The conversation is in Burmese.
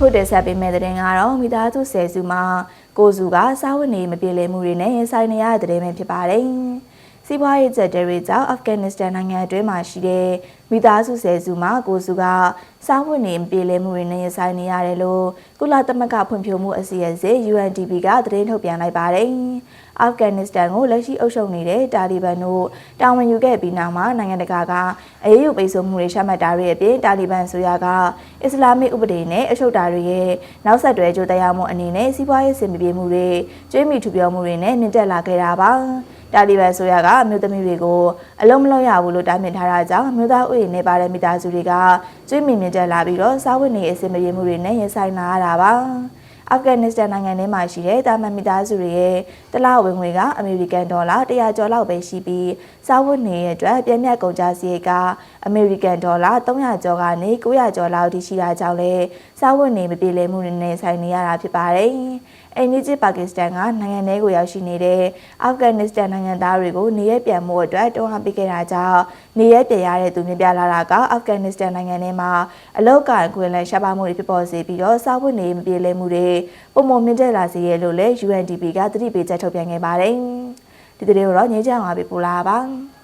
အခုတင်ဆက်ပေးမယ့်သတင်းကတော့မိသားစုဆယ်စုမှာကိုစုကစားဝတ်နေမပြေလည်မှုတွေနဲ့ရင်ဆိုင်နေရတဲ့သတင်းပဲဖြစ်ပါတယ်။စီးပွားရေးကျက်တွေကြောင့်အာဖဂန်နစ္စတန်နိုင်ငံအတွင်းမှာရှိတဲ့မိသားစုဆယ်စုမှာကိုစုကစားဝတ်နေမပြေလည်မှုတွေနဲ့ရင်ဆိုင်နေရတယ်လို့ကုလသမဂ္ဂဖွံ့ဖြိုးမှုအစီအစဉ် UNDP ကသတင်းထုတ်ပြန်လိုက်ပါတယ်။ အာဖဂန်နစ္စတန်ကိုလက်ရှိအုပ်ချုပ်နေတဲ့တာလီဘန်တို့တာဝန်ယူခဲ့ပြီးနောက်မှာနိုင်ငံတကာကအရေးယူပိတ်ဆို့မှုတွေချမှတ်တာတွေအပြင်တာလီဘန်ဆိုရကအစ္စလာမစ်ဥပဒေနဲ့အရှုပ်တာတွေရဲ့နောက်ဆက်တွဲကြိုးတရားမှုအနေနဲ့စီးပွားရေးစင်ပြေမှုတွေကျွေးမိထူပြောမှုတွေနဲ့မြင့်တက်လာခဲ့တာပါ။တာလီဘန်ဆိုရကအမျိုးသမီးတွေကိုအလုံးမလုံးရဘူးလို့တားမြစ်ထားတာကြောင့်အမျိုးသားဥယျာဉ်နဲ့ပါတဲ့မိသားစုတွေကကျွေးမိမြင့်တက်လာပြီးတော့စားဝတ်နေအစင်ပြေမှုတွေနဲ့ရင်ဆိုင်လာရတာပါ။ အာဖဂန်နစ္စတန်နိုင်ငံထဲမှာရှိတဲ့တာမန်မိသားစုတွေရဲ့တလဝင်ငွေကအမေရိကန်ဒေါ်လာ100ကျော်လောက်ပဲရှိပြီးစားဝတ်နေရဲ့အတွက်ပြည့်မြတ်ကုန်ကြစရိတ်ကအမေရိကန်ဒေါ်လာ300ကျော်ကနေ900ကျော်လောက်ထိရှိတာကြောင့်လဲစားဝတ်နေမပြေလည်မှုတွေနဲ့ဆိုင်နေရတာဖြစ်ပါတယ်။အိန္ဒိယပါကစ္စတန်ကနိုင်ငံထဲကိုရောက်ရှိနေတဲ့အာဖဂန်နစ္စတန်နိုင်ငံသားတွေကိုနေရပြန်မှုအတွက်တွန်းအားပေးခဲ့တာကြောင့်နေရပြန်ရတဲ့သူမြင်ပြလာတာကအာဖဂန်နစ္စတန်နိုင်ငံထဲမှာအလောက်ကန်ခွင့်လဲရှားပါမှုတွေဖြစ်ပေါ်စေပြီးတော့စားဝတ်နေမပြေလည်မှုတွေပုံမမြင့်တက်လာစေရလို့လဲ UNDP ကသတိပေးချက်ထုတ်ပြန်ခဲ့ပါတယ်။ဒီတဲ့တော့ငြိမ်းချမ်းပါပြီပို့လာပါ။